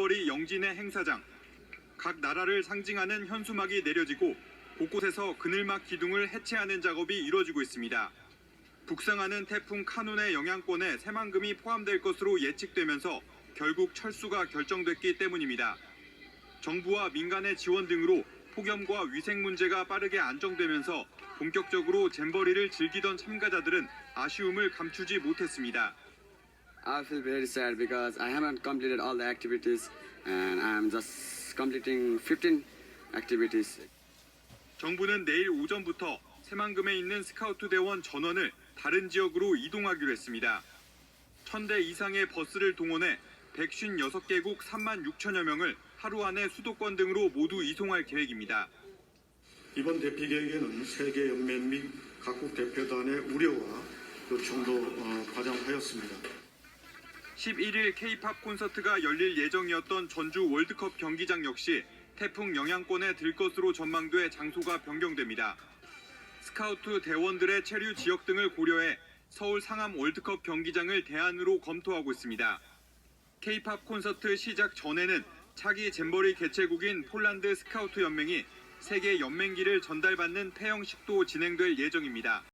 거리 영진의 행사장. 각 나라를 상징하는 현수막이 내려지고 곳곳에서 그늘막 기둥을 해체하는 작업이 이루어지고 있습니다. 북상하는 태풍 카눈의 영향권에 새만금이 포함될 것으로 예측되면서 결국 철수가 결정됐기 때문입니다. 정부와 민간의 지원 등으로 폭염과 위생 문제가 빠르게 안정되면서 본격적으로 잼버리를 즐기던 참가자들은 아쉬움을 감추지 못했습니다. I feel very sad because I haven't completed all the activities and I'm just completing 15 activities. 정부는 내일 오전부터 새만금에 있는 스카우트 대원 전원을 다른 지역으로 이동하기로 했습니다. 1000대 이상의 버스를 동원해 156개국 3만 6천여 명을 하루 안에 수도권 등으로 모두 이송할 계획입니다. 이번 대피 계획에는 세계 연맹 및 각국 대표단의 우려와 요청도 어, 반영하였습니다. 11일 K-팝 콘서트가 열릴 예정이었던 전주 월드컵 경기장 역시 태풍 영향권에 들 것으로 전망돼 장소가 변경됩니다. 스카우트 대원들의 체류 지역 등을 고려해 서울 상암 월드컵 경기장을 대안으로 검토하고 있습니다. K-팝 콘서트 시작 전에는 차기 잼버리 개최국인 폴란드 스카우트 연맹이 세계 연맹기를 전달받는 폐영식도 진행될 예정입니다.